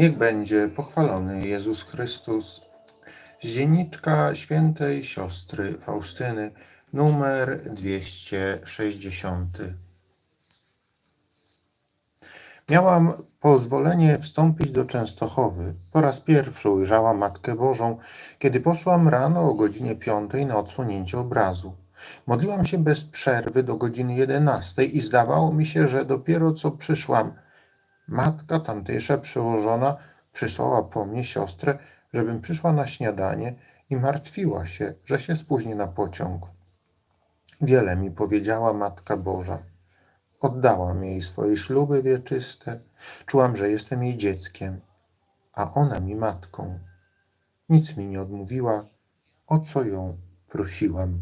Niech będzie pochwalony Jezus Chrystus. Z dzienniczka świętej siostry Faustyny, numer 260. Miałam pozwolenie wstąpić do Częstochowy. Po raz pierwszy ujrzałam Matkę Bożą, kiedy poszłam rano o godzinie 5 na odsłonięcie obrazu. Modliłam się bez przerwy do godziny 11 i zdawało mi się, że dopiero co przyszłam. Matka tamtejsza przełożona przysłała po mnie siostrę, żebym przyszła na śniadanie i martwiła się, że się spóźnię na pociąg. Wiele mi powiedziała Matka Boża. Oddałam jej swoje śluby wieczyste, czułam, że jestem jej dzieckiem, a ona mi matką. Nic mi nie odmówiła, o co ją prosiłam.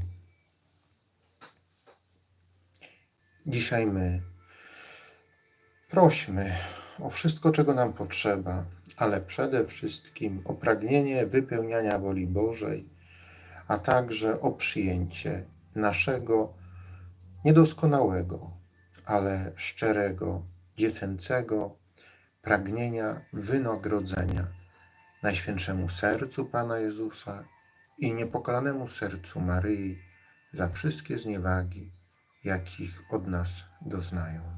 Dzisiaj my prośmy o wszystko, czego nam potrzeba, ale przede wszystkim o pragnienie wypełniania woli Bożej, a także o przyjęcie naszego niedoskonałego, ale szczerego, dziecięcego pragnienia wynagrodzenia Najświętszemu Sercu Pana Jezusa i niepokalanemu sercu Maryi za wszystkie zniewagi, jakich od nas doznają.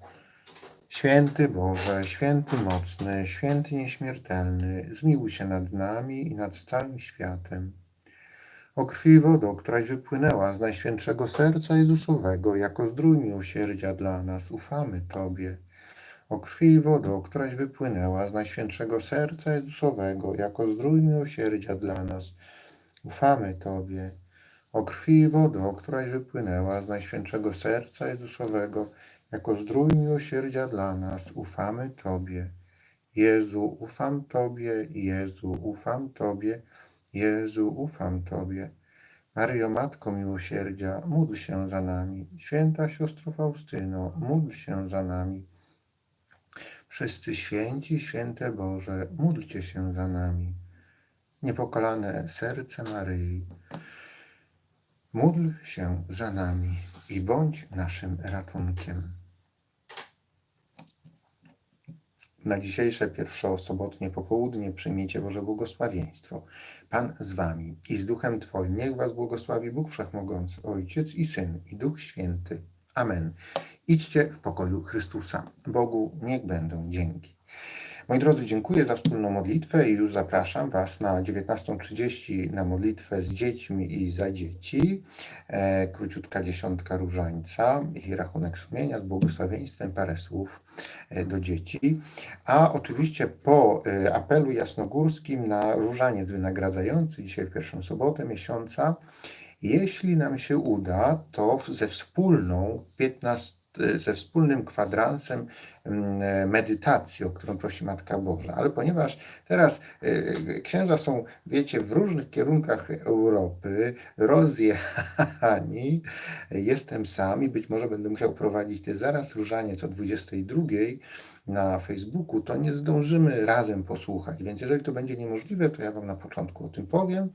Święty Boże, święty mocny, święty nieśmiertelny, zmiłuj się nad nami i nad całym światem. O krwi i wodo, któraś wypłynęła z Najświętszego Serca Jezusowego, jako zdrój miłosierdzia dla nas, ufamy Tobie. O krwi i wodo, któraś wypłynęła z Najświętszego Serca Jezusowego, jako zdrój miłosierdzia dla nas, ufamy Tobie. O krwi i wodo, któraś wypłynęła z Najświętszego Serca Jezusowego, jako zdrój miłosierdzia dla nas, ufamy Tobie. Jezu, ufam Tobie, Jezu, ufam Tobie, Jezu, ufam Tobie. Maryjo, Matko Miłosierdzia, módl się za nami. Święta Siostro Faustyno, módl się za nami. Wszyscy święci, święte Boże, módlcie się za nami. Niepokalane serce Maryi, módl się za nami i bądź naszym ratunkiem. Na dzisiejsze pierwszosobotnie popołudnie przyjmijcie Boże błogosławieństwo. Pan z wami i z duchem Twoim. Niech was błogosławi Bóg Wszechmogący, Ojciec i Syn i Duch Święty. Amen. Idźcie w pokoju Chrystusa. Bogu niech będą dzięki. Moi drodzy, dziękuję za wspólną modlitwę i już zapraszam Was na 19.30 na modlitwę z dziećmi i za dzieci. E, króciutka dziesiątka różańca i rachunek sumienia z błogosławieństwem, parę słów e, do dzieci. A oczywiście po e, apelu jasnogórskim na różaniec wynagradzający dzisiaj w pierwszą sobotę miesiąca, jeśli nam się uda, to ze wspólną 15 ze wspólnym kwadransem mm, medytacji, o którą prosi Matka Boża. Ale ponieważ teraz y, księża są, wiecie, w różnych kierunkach Europy, rozjechani, jestem sam i być może będę musiał prowadzić te zaraz różaniec o 22 na Facebooku, to nie zdążymy razem posłuchać. Więc jeżeli to będzie niemożliwe, to ja Wam na początku o tym powiem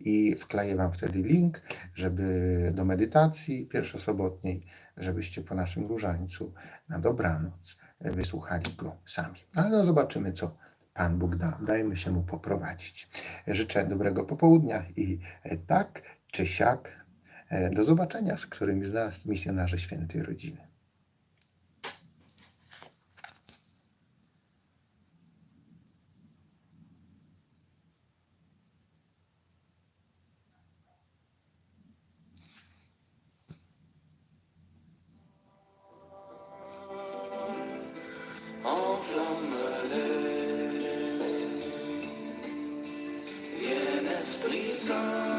i wkleję Wam wtedy link, żeby do medytacji pierwszosobotniej, żebyście po naszym różańcu na dobranoc wysłuchali go sami. Ale no zobaczymy, co Pan Bóg da. Dajmy się Mu poprowadzić. Życzę dobrego popołudnia i e, tak czy siak e, do zobaczenia z którymś z nas, misjonarze świętej rodziny. sun.